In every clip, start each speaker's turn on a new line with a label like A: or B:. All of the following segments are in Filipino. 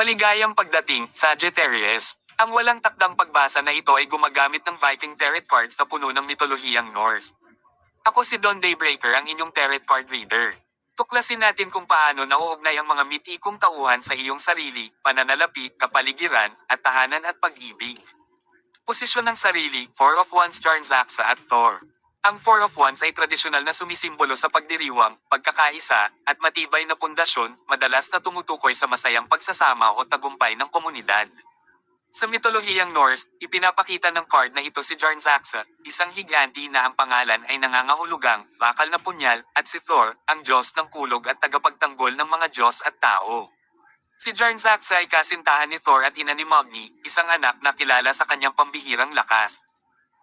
A: Maligayang pagdating, Sagittarius. Ang walang takdang pagbasa na ito ay gumagamit ng Viking Tarot cards na puno ng mitolohiyang Norse. Ako si Don Daybreaker ang inyong tarot card reader. Tuklasin natin kung paano nauugnay ang mga mitikong tauhan sa iyong sarili, pananalapi, kapaligiran, at tahanan at pag-ibig. Posisyon ng sarili, Four of Wands Jarnzaksa at Thor. Ang Four of Wands ay tradisyonal na sumisimbolo sa pagdiriwang, pagkakaisa, at matibay na pundasyon, madalas na tumutukoy sa masayang pagsasama o tagumpay ng komunidad. Sa mitolohiyang Norse, ipinapakita ng card na ito si Jarnzaksa, isang higanti na ang pangalan ay nangangahulugang, bakal na punyal, at si Thor, ang Diyos ng kulog at tagapagtanggol ng mga Diyos at tao. Si Jarnzaksa ay kasintahan ni Thor at ina ni Magni, isang anak na kilala sa kanyang pambihirang lakas.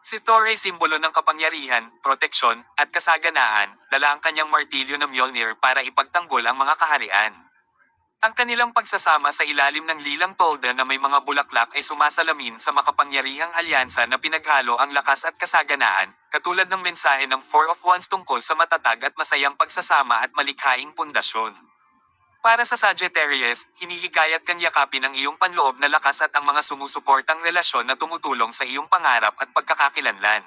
A: Si Thor ay simbolo ng kapangyarihan, proteksyon, at kasaganaan, dala ang kanyang martilyo na Mjolnir para ipagtanggol ang mga kaharian. Ang kanilang pagsasama sa ilalim ng lilang tolda na may mga bulaklak ay sumasalamin sa makapangyarihang alyansa na pinaghalo ang lakas at kasaganaan, katulad ng mensahe ng Four of Wands tungkol sa matatag at masayang pagsasama at malikhaing pundasyon. Para sa Sagittarius, hinihikayat kang yakapin ang iyong panloob na lakas at ang mga sumusuportang relasyon na tumutulong sa iyong pangarap at pagkakakilanlan.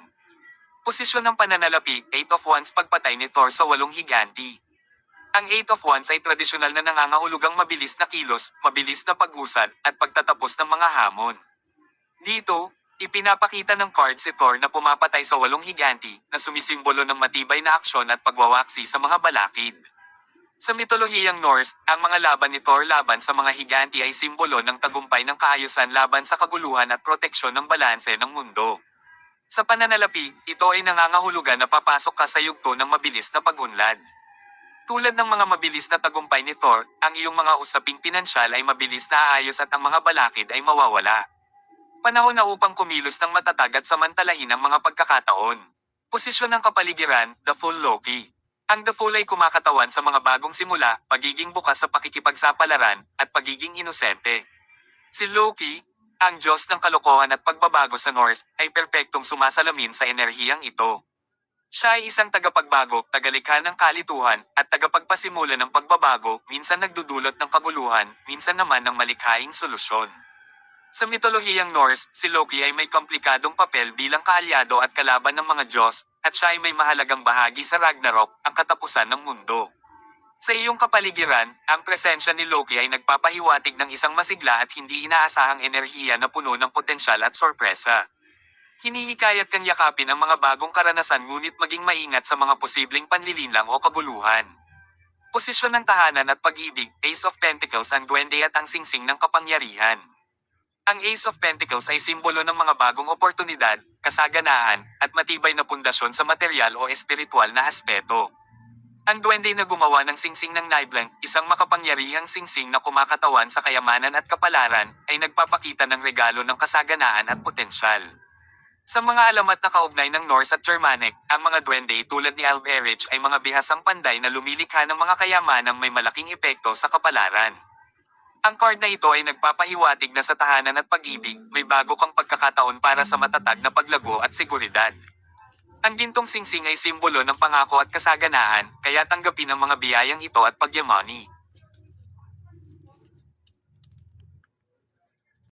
A: Posisyon ng pananalapi, Eight of Wands pagpatay ni Thor sa walong higanti. Ang Eight of Wands ay tradisyonal na nangangahulugang mabilis na kilos, mabilis na pag-usad, at pagtatapos ng mga hamon. Dito, ipinapakita ng card si Thor na pumapatay sa walong higanti, na sumisimbolo ng matibay na aksyon at pagwawaksi sa mga balakid. Sa mitolohiyang Norse, ang mga laban ni Thor laban sa mga higanti ay simbolo ng tagumpay ng kaayusan laban sa kaguluhan at proteksyon ng balanse ng mundo. Sa pananalapi, ito ay nangangahulugan na papasok ka sa yugto ng mabilis na pag-unlad. Tulad ng mga mabilis na tagumpay ni Thor, ang iyong mga usaping pinansyal ay mabilis na aayos at ang mga balakid ay mawawala. Panahon na upang kumilos ng matatag at samantalahin ang mga pagkakataon. Posisyon ng kapaligiran, The Full Loki. Ang The Full ay kumakatawan sa mga bagong simula, pagiging bukas sa pakikipagsapalaran, at pagiging inosente. Si Loki, ang Diyos ng kalokohan at pagbabago sa Norse, ay perpektong sumasalamin sa enerhiyang ito. Siya ay isang tagapagbago, tagalikha ng kalituhan, at tagapagpasimula ng pagbabago, minsan nagdudulot ng kaguluhan, minsan naman ng malikhaing solusyon. Sa mitolohiyang Norse, si Loki ay may komplikadong papel bilang kaalyado at kalaban ng mga Diyos, at siya ay may mahalagang bahagi sa Ragnarok, ang katapusan ng mundo. Sa iyong kapaligiran, ang presensya ni Loki ay nagpapahiwatig ng isang masigla at hindi inaasahang enerhiya na puno ng potensyal at sorpresa. Hinihikayat kang yakapin ang mga bagong karanasan ngunit maging maingat sa mga posibleng panlilinlang o kaguluhan. Posisyon ng tahanan at pag-ibig, Ace of Pentacles ang duwende at ang singsing ng kapangyarihan. Ang Ace of Pentacles ay simbolo ng mga bagong oportunidad, kasaganaan, at matibay na pundasyon sa material o espiritual na aspeto. Ang duwende na gumawa ng singsing ng Niblank, isang makapangyarihang singsing na kumakatawan sa kayamanan at kapalaran, ay nagpapakita ng regalo ng kasaganaan at potensyal. Sa mga alamat na kaugnay ng Norse at Germanic, ang mga duwende tulad ni Alberich ay mga bihasang panday na lumilikha ng mga kayamanang may malaking epekto sa kapalaran. Ang card na ito ay nagpapahiwatig na sa tahanan at pag-ibig, may bago kang pagkakataon para sa matatag na paglago at seguridad. Ang gintong singsing ay simbolo ng pangako at kasaganaan, kaya tanggapin ang mga biyayang ito at pagyamani.